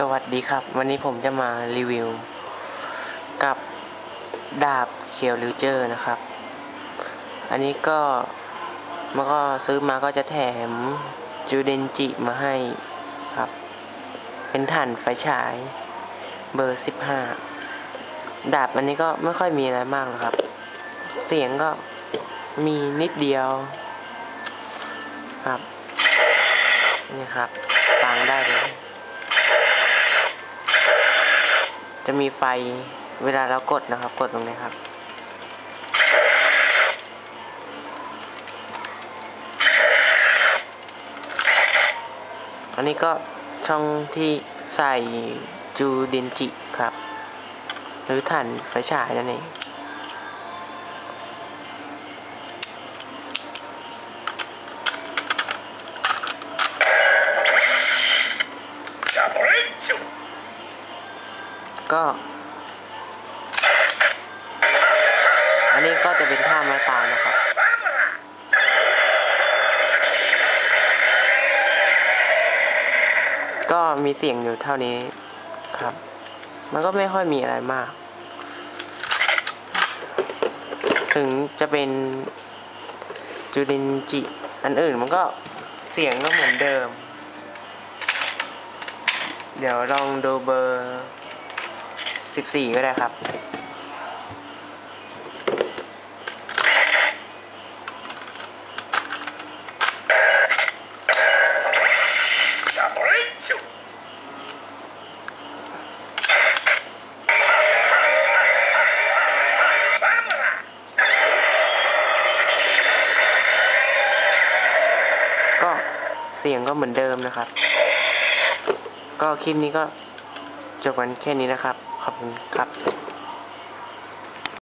สวัสดีครับ วันนี้ผมจะมารีวิว กับดาบเคียวลิวเจอร์นะครับ อันนี้ก็มันก็ซื้อมาก็จะแถมจูเดนจิมาให้ครับ เป็นถ่านไฟฉายเบอร์ 15 ดาบอันนี้ก็ไม่ค่อยมีอะไรมากหรอกครับ เสียงก็มีนิดเดียวครับ นี่ครับฟังได้เลย จะมีไฟเวลาเรากดนะครับ กดตรงนี้ครับ อันนี้ก็ช่องที่ใส่จูดินจิครับ หรือถ่านไฟฉายนั่นเอง ก็ อันนี้ก็จะเป็นท่าไม้ตายนะครับ ก็มีเสียงอยู่เท่านี้ครับ มันก็ไม่ค่อยมีอะไรมาก ถึงจะเป็นจูดินจิ อันอื่นมันก็เสียงก็เหมือนเดิม เดี๋ยวลองดูเบอร์ สิบสี่ก็ได้ครับ ก็เสียงก็เหมือนเดิมนะครับ ก็คลิปนี้ก็จบกันแค่นี้นะครับ ขอบคุณครับ